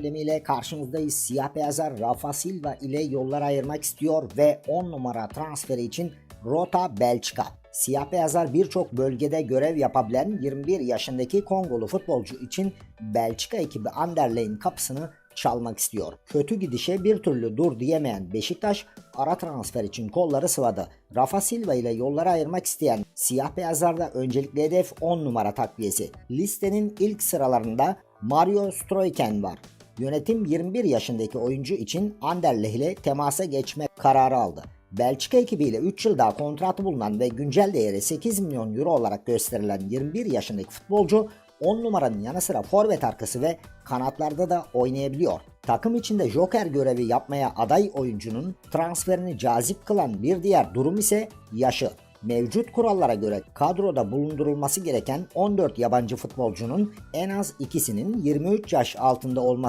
gündemiyle karşınızdayız. Siyah beyazlar Rafa Silva ile yollar ayırmak istiyor ve 10 numara transferi için Rota Belçika. Siyah beyazlar birçok bölgede görev yapabilen 21 yaşındaki Kongolu futbolcu için Belçika ekibi Anderlecht'in kapısını çalmak istiyor. Kötü gidişe bir türlü dur diyemeyen Beşiktaş ara transfer için kolları sıvadı. Rafa Silva ile yolları ayırmak isteyen siyah beyazlarda öncelikli hedef 10 numara takviyesi. Listenin ilk sıralarında Mario Stroyken var. Yönetim 21 yaşındaki oyuncu için Anderlecht ile temasa geçme kararı aldı. Belçika ekibiyle 3 yıl daha kontratı bulunan ve güncel değeri 8 milyon euro olarak gösterilen 21 yaşındaki futbolcu 10 numaranın yanı sıra forvet arkası ve kanatlarda da oynayabiliyor. Takım içinde joker görevi yapmaya aday oyuncunun transferini cazip kılan bir diğer durum ise yaşı. Mevcut kurallara göre kadroda bulundurulması gereken 14 yabancı futbolcunun en az ikisinin 23 yaş altında olması